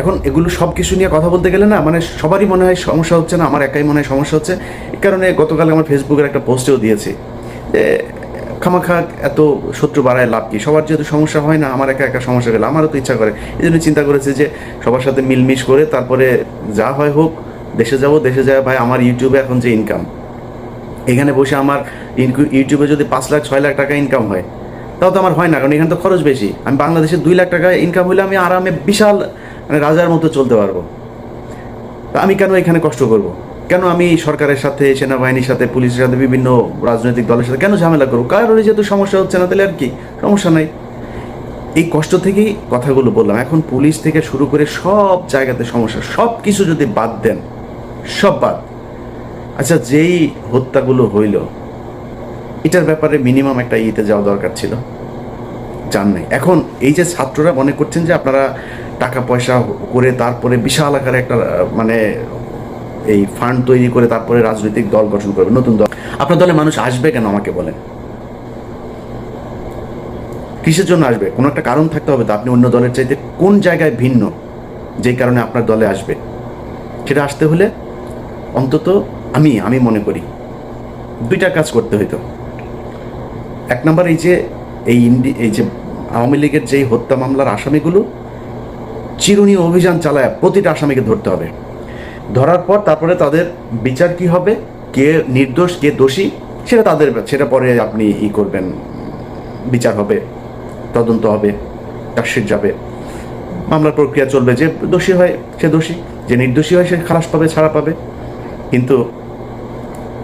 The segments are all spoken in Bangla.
এখন এগুলো সব কিছু নিয়ে কথা বলতে গেলে না মানে সবারই মনে হয় সমস্যা হচ্ছে না, আমার একাই মনে হয় সমস্যা হচ্ছে। এই কারণে গতকাল আমার ফেসবুকের একটা পোস্টেও দিয়েছি যে, খামাখা এত শত্রু বাড়ায় লাভ কি? সবার যেহেতু সমস্যা হয় না, আমার একা একা সমস্যা গেলে আমারও তো ইচ্ছা করে। এই জন্য চিন্তা করেছি যে, সবার সাথে মিলমিশ করে তারপরে যা হয় হোক, দেশে যাব, দেশে যায় ভাই, আমার ইউটিউবে এখন যে ইনকাম এখানে বসে আমার ইউটিউবে যদি পাঁচ লাখ, ছয় লাখ টাকা ইনকাম হয়, তাও তো আমার হয় না, কারণ এখানে তো খরচ বেশি। আমি বাংলাদেশে দুই লাখ টাকা ইনকাম হলে আমি আরামে বিশাল মানে রাজার মতো চলতে পারব। আমি কেন এখানে কষ্ট করব? কেন আমি সরকারের সাথে, সেনাবাহিনীর সাথে, পুলিশের সাথে, বিভিন্ন রাজনৈতিক দলের সাথে কেন ঝামেলা করব? কারোর যেহেতু সমস্যা হচ্ছে না, তাহলে আর কি? সমস্যা নাই। এই কষ্ট থেকেই কথাগুলো বললাম। এখন পুলিশ থেকে শুরু করে সব জায়গাতে সমস্যা। সব কিছু যদি বাদ দেন, সব বাদ। আচ্ছা যেই হত্যাগুলো হইল, এটার ব্যাপারে মিনিমাম একটা ইতে যাওয়া দরকার ছিল। জান নাই। এখন এই যে ছাত্ররা মনে করছেন যে আপনারা টাকা পয়সা করে তারপরে বিশাল আকারে একটা মানে এই ফান্ড তৈরি করে তারপরে রাজনৈতিক দল গঠন করবে, নতুন দল। আপনার দলে মানুষ আসবে কেন আমাকে বলেন? কিসের জন্য আসবে? কোনো একটা কারণ থাকতে হবে তো, আপনি অন্য দলের চাইতে কোন জায়গায় ভিন্ন যেই কারণে আপনার দলে আসবে? সেটা আসতে হলে অন্তত আমি আমি মনে করি দুইটা কাজ করতে হইতো। এক নম্বর এই যে, এই ইন্ডি, এই যে আওয়ামী লীগের যেই হত্যা মামলার আসামিগুলো চিরুনি অভিযান চালায় প্রতিটা আসামিকে ধরতে হবে। ধরার পর তারপরে তাদের বিচার কি হবে? কে নির্দোষ, কে দোষী? সেটা তাদের সেটা পরে আপনি ই করবেন। বিচার হবে, তদন্ত হবে চার্জশিট যাবে। মামলার প্রক্রিয়া চলবে যে দোষী হয়, সে দোষী। যে নির্দোষী হয়, সে খালাস পাবে, ছাড়া পাবে। কিন্তু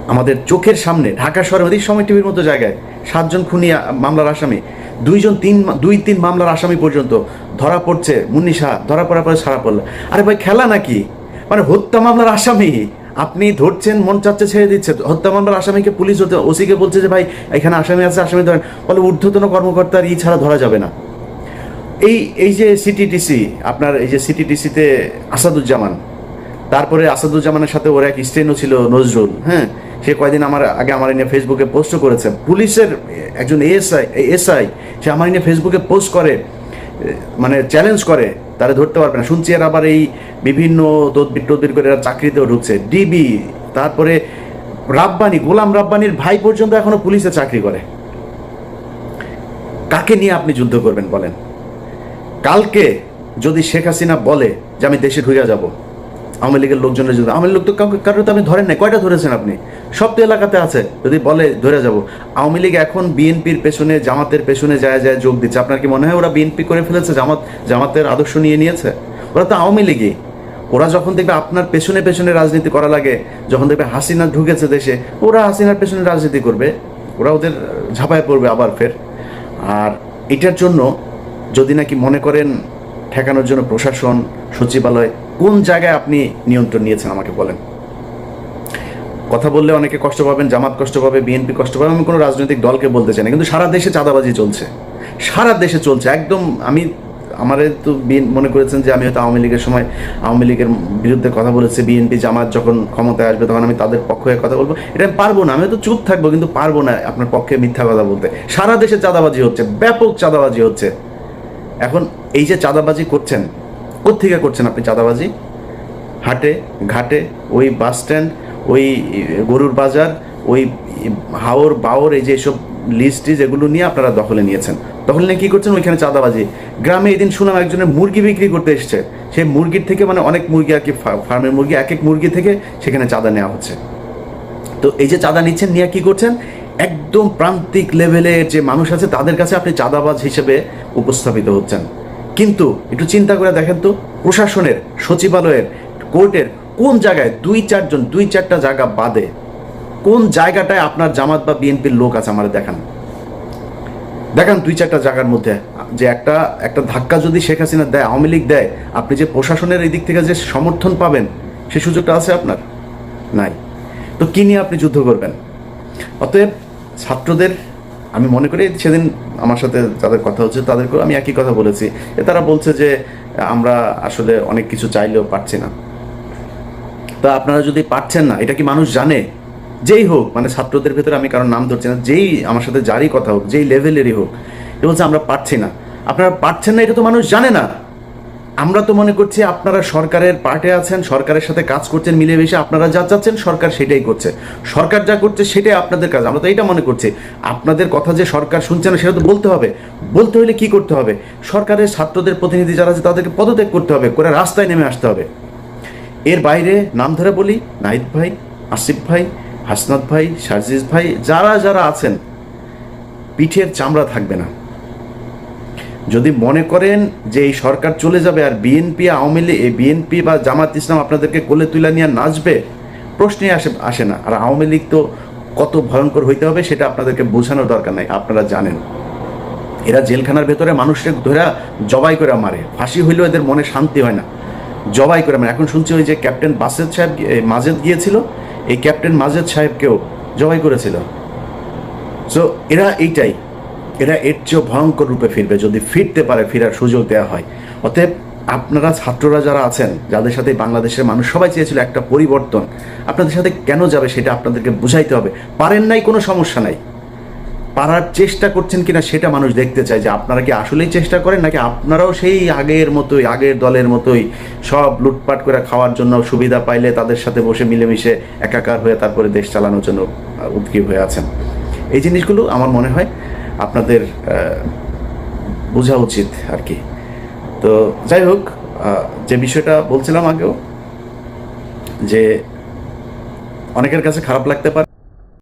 আমাদের চোখের সামনে, ঢাকা শহরে অধিক সময় টিভির মতো জায়গায় সাতজন খুনি মামলার আসামি, দুইজন তিন দুই তিন মামলার আসামি পর্যন্ত ধরা পড়ছে, মুন্নি শাহ, ধরা পড়ার পরে ছাড়া পড়ল। আরে ভাই, খেলা নাকি? মানে হত্যা মামলার আসামি? আপনি ধরছেন, মন চাচ্ছে ছেড়ে দিচ্ছে। হত্যা মামলার আসামিকে পুলিশ হতে ওসিকে বলছে যে, ভাই, এখানে আসামি আছে, আসামি ধরেন। বলে ঊর্ধ্বতন কর্মকর্তার ই ছাড়া ধরা যাবে না। এই এই যে সিটিটিসি, আপনার এই যে সিটিটিসিতে আসাদুজ্জামান তারপরে আসাদুজ্জামানের সাথে ওর এক স্টেনও ছিল নজরুল হ্যাঁ? সে কয়দিন আমার আগে আমার নিয়ে ফেসবুকে পোস্ট করেছে। পুলিশের একজন এএসআই এসআই সে আমার নিয়ে ফেসবুকে পোস্ট করে মানে চ্যালেঞ্জ করে, তারা ধরতে পারবে না। শুনছি এরা আবার এই বিভিন্ন তদবির টদবির করে এরা চাকরিতেও ঢুকছে। ডিবি তারপরে রাব্বানি, গোলাম রাব্বানির ভাই পর্যন্ত এখনও পুলিশে চাকরি করে। কাকে নিয়ে আপনি যুদ্ধ করবেন বলেন? কালকে যদি শেখ হাসিনা বলে যে আমি দেশে ঢুকে যাব আওয়ামী লীগের লোকজনের জন্য আওয়ামী লীগ তো কাউকে কারও তো আপনি ধরেন না কয়টা ধরেছেন আপনি? সব তো এলাকাতে আছে। যদি বলে, ধরে যাব। আওয়ামী লীগ এখন বিএনপির পেছনে, জামাতের পেছনে যায় যায় যোগ দিচ্ছে। আপনার কি মনে হয় ওরা বিএনপি করে ফেলেছে? জামাত জামাতের আদর্শ নিয়ে নিয়েছে? ওরা তো আওয়ামী লীগই। ওরা যখন দেখবে আপনার পেছনে পেছনে রাজনীতি করা লাগে, যখন দেখবে হাসিনা ঢুকেছে দেশে, ওরা হাসিনার পেছনে রাজনীতি করবে। ওরা ওদের ঝাঁপায় পড়বে আবার ফের। আর এটার জন্য যদি নাকি মনে করেন, ঠেকানোর জন্য প্রশাসন, সচিবালয় কোন জায়গায় আপনি নিয়ন্ত্রণ নিয়েছেন আমাকে বলেন। কথা বললে অনেকে কষ্ট পাবেন, জামাত কষ্ট পাবে, বিএনপি কষ্ট পাবে, আমি কোনো রাজনৈতিক দলকে বলতে চাই না, কিন্তু সারা দেশে চাঁদাবাজি চলছে। সারা দেশে চলছে, একদম আমি, আমারে তো মনে করেছেন যে আমি হয়তো আওয়ামী লীগের সময় আওয়ামী লীগের বিরুদ্ধে কথা বলেছি, বিএনপি জামাত যখন ক্ষমতায় আসবে তখন আমি তাদের পক্ষে কথা বলব। এটা আমি পারব না, আমি হয়তো চুপ থাকব, কিন্তু পারব না আপনার পক্ষে মিথ্যা কথা বলতে। সারা দেশে চাঁদাবাজি হচ্ছে, ব্যাপক চাঁদাবাজি হচ্ছে। এখন এই যে চাঁদাবাজি করছেন কোত্থেকে করছেন আপনি চাঁদাবাজি? হাটে, ঘাটে, ওই বাস স্ট্যান্ড, ওই গরুর বাজার, ওই হাওর বাওর, এই যে সব লিস্ট যেগুলো নিয়ে আপনারা দখলে নিয়েছেন। দখলে নিয়ে কী করছেন? ওইখানে চাঁদাবাজি। গ্রামে এদিন শুনলাম একজনের মুরগি বিক্রি করতে এসছে। সেই মুরগির থেকে মানে অনেক মুরগি আর কি ফার্মের মুরগি এক এক মুরগি থেকে সেখানে চাঁদা নেওয়া হচ্ছে। তো এই যে চাঁদা নিচ্ছেন নিয়ে কি করছেন? একদম প্রান্তিক লেভেলের যে মানুষ আছে, তাদের কাছে আপনি চাঁদাবাজ হিসেবে উপস্থাপিত হচ্ছেন। কিন্তু একটু চিন্তা করে দেখেন তো, প্রশাসনের, সচিবালয়ের, কোর্টের কোন জায়গায় দুই চারজন, দুই চারটা জায়গা বাদে কোন জায়গাটায় আপনার জামাত বা বিএনপির লোক আছে আমার দেখান। দেখান দুই চারটা জায়গার মধ্যে, যে একটা একটা ধাক্কা যদি শেখ হাসিনা দেয়, আওয়ামী লীগ দেয়, আপনি যে প্রশাসনের এই দিক থেকে যে সমর্থন পাবেন, সে সুযোগটা আছে আপনার? নাই। তো কী নিয়ে আপনি যুদ্ধ করবেন? অতএব ছাত্রদের, আমি মনে করি সেদিন আমার সাথে যাদের কথা হচ্ছে তাদেরকেও আমি একই কথা বলেছি। এ তারা বলছে যে, আমরা আসলে অনেক কিছু চাইলেও পারছি না। তা আপনারা যদি পারছেন না, এটা কি মানুষ জানে? যেই হোক মানে ছাত্রদের ভেতরে আমি কারোর নাম ধরছি না, যেই আমার সাথে যারই কথা হোক, যেই লেভেলেরই হোক, এ বলছে আমরা পারছি না। আপনারা পারছেন না, এটা তো মানুষ জানে না। আমরা তো মনে করছি আপনারা সরকারের পার্টে আছেন, সরকারের সাথে কাজ করছেন, মিলেমিশে আপনারা যা চাচ্ছেন সরকার সেটাই করছে। সরকার যা করছে সেটাই আপনাদের কাজ, আমরা তো এটা মনে করছি। আপনাদের কথা যে সরকার শুনছে না, সেটা তো বলতে হবে। বলতে হলে কি করতে হবে? সরকারের ছাত্রদের প্রতিনিধি যারা আছে, তাদেরকে পদত্যাগ করতে হবে, করে রাস্তায় নেমে আসতে হবে। এর বাইরে নাম ধরে বলি, নাহিদ ভাই, আসিফ ভাই, হাসনাত ভাই, সার্জিস ভাই, যারা যারা আছেন, পিঠের চামড়া থাকবে না। যদি মনে করেন যে এই সরকার চলে যাবে আর বিএনপি আওয়ামী লীগ, এই বিএনপি বা জামাত ইসলাম আপনাদেরকে কোলে তুলে নিয়ে নাচবে, প্রশ্নই আসে আসে না। আর আওয়ামী লীগ তো কত ভয়ঙ্কর হইতে হবে সেটা আপনাদেরকে বোঝানোর দরকার নাই, আপনারা জানেন। এরা জেলখানার ভেতরে মানুষকে ধরে, জবাই করে মারে। ফাঁসি হইলেও এদের মনে শান্তি হয় না। জবাই করে মারে। এখন শুনছি ওই যে ক্যাপ্টেন বাসেদ সাহেব মাজেদ গিয়েছিল, এই ক্যাপ্টেন মাজেদ সাহেবকেও জবাই করেছিল। সো এরা এইটাই। এরা এর চেয়েও ভয়ঙ্কর রূপে ফিরবে। যদি ফিরতে পারে ফেরার সুযোগ দেওয়া হয়। অতএব আপনারা ছাত্ররা যারা আছেন যাদের সাথে বাংলাদেশের মানুষ সবাই চেয়েছিল একটা পরিবর্তন আপনাদের সাথে কেন যাবে সেটা আপনাদেরকে বুঝাইতে হবে। পারেন নাই কোনো সমস্যা নাই। পারার চেষ্টা করছেন কিনা সেটা মানুষ দেখতে চায় যে আপনারা কি আসলেই চেষ্টা করেন নাকি আপনারাও সেই আগের মতোই আগের দলের মতোই সব লুটপাট করে খাওয়ার জন্য সুবিধা পাইলে তাদের সাথে বসে মিলেমিশে একাকার হয়ে তারপরে দেশ চালানোর জন্য আহ, উদ্গ্রীব হয়ে আছেন। এই জিনিসগুলো আমার মনে হয় আপনাদের বোঝা উচিত আর কি। তো যাই হোক যে বিষয়টা বলছিলাম আগেও, যে অনেকের কাছে খারাপ লাগতে পারে।